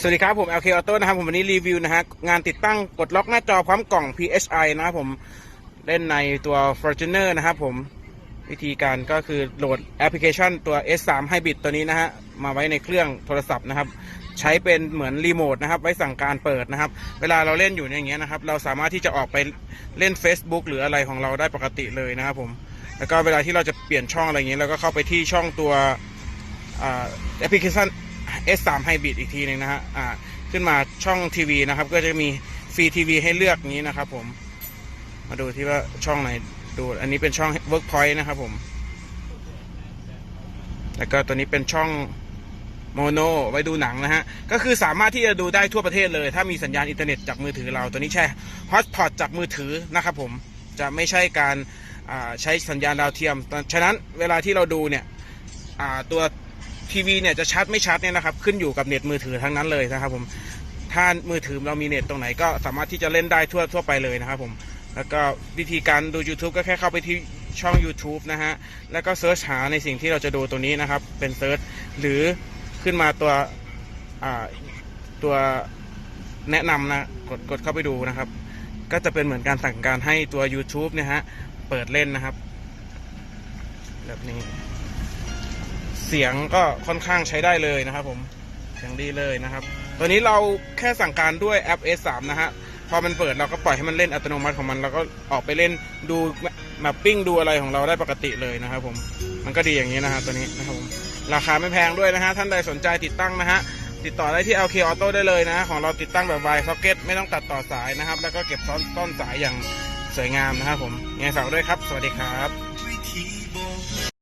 สวัสดีครับผม LK Auto นะครับผมวันนี้รีวิวนะฮะงานติดตั้งกดล็อกหน้าจอพร้อมกล่อง PHI นะครับผมเล่นในตัว Fortuner นะครับผมวิธีการก็คือโหลดแอปพลิเคชันตัว S3 Hybrid ตัวนี้นะฮะมาไว้ในเครื่องโทรศัพท์นะครับใช้เป็นเหมือนรีโมทนะครับไว้สั่งการเปิดนะครับ เวลาเราเล่นอยู่อย่างเงี้ยนะครับ เราสามารถที่จะออกไปเล่น Facebook หรืออะไรของเราได้ปกติเลยนะครับผมแล้วก็เวลาที่เราจะเปลี่ยนช่องอะไรเงี้ยเราก็เข้าไปที่ช่องตัวแอปพลิเคชัน S3 Hybrid อีกทีหนึ่งนะฮะอ่าขึ้นมาช่องทีวีนะครับ ก็จะมีฟรีทีวีให้เลือกนี้นะครับผม มาดูที่ว่าช่องไหนดู อันนี้เป็นช่อง Workpoint นะครับผม แล้วก็ตัวนี้เป็นช่องโมโนไว้ดูหนังนะฮะ ก็คือสามารถที่จะดูได้ทั่วประเทศเลย ถ้ามีสัญญาณอินเทอร์เน็ตจากมือถือเรา ตัวนี้ใช่ฮอตพอตจากมือถือนะครับผม จะไม่ใช่การอ่าใช้สัญญาณดาวเทียม ฉะนั้นเวลาที่เราดูเนี่ยอ่าตัว ทีวีเนี่ยจะชัดไม่ชัดเนี่ยนะครับขึ้นอยู่กับเน็ตมือถือทั้งนั้นเลยนะครับผมถ้ามือถือเรามีเน็ตตรงไหนก็สามารถที่จะเล่นได้ทั่วทั่วไปเลยนะครับผมแล้วก็วิธีการดู YouTube ก็แค่เข้าไปที่ช่อง YouTube นะฮะ แล้วก็เซิร์ชหาในสิ่งที่เราจะดูตัวนี้นะครับ เป็นเซิร์ชหรือขึ้นมาตัวอ่าตัวแนะนำนะ กดกดเข้าไปดูนะครับ ก็จะเป็นเหมือนการสั่งการให้ตัว YouTube เนี่ยฮะ เปิดเล่นนะครับ แบบนี้ เสียงก็ค่อนข้างใช้ได้เลยนะครับผมเสียงดีเลยนะครับ ตัวนี้เราแค่สั่งการด้วยแอป S3 นะฮะพอมันเปิดเราก็ปล่อยให้มันเล่นอัตโนมัติของมันแล้วก็ออกไปเล่นดูแมปปิ้งดูอะไรของเราได้ปกติเลยนะครับผมมันก็ดีอย่างนี้นะฮะตัวนี้นะครับผมราคาไม่แพงด้วยนะฮะท่านใดสนใจติดตั้งนะฮะติดต่อได้ที่ LK Auto ได้เลยนะ ของเราติดตั้งแบบ Wire Socket ไม่ต้องตัดต่อสายนะครับ แล้วก็เก็บซ้อนต้นสายอย่างสวยงามนะครับผมยังไงฝากไว้ด้วยครับ สวัสดีครับ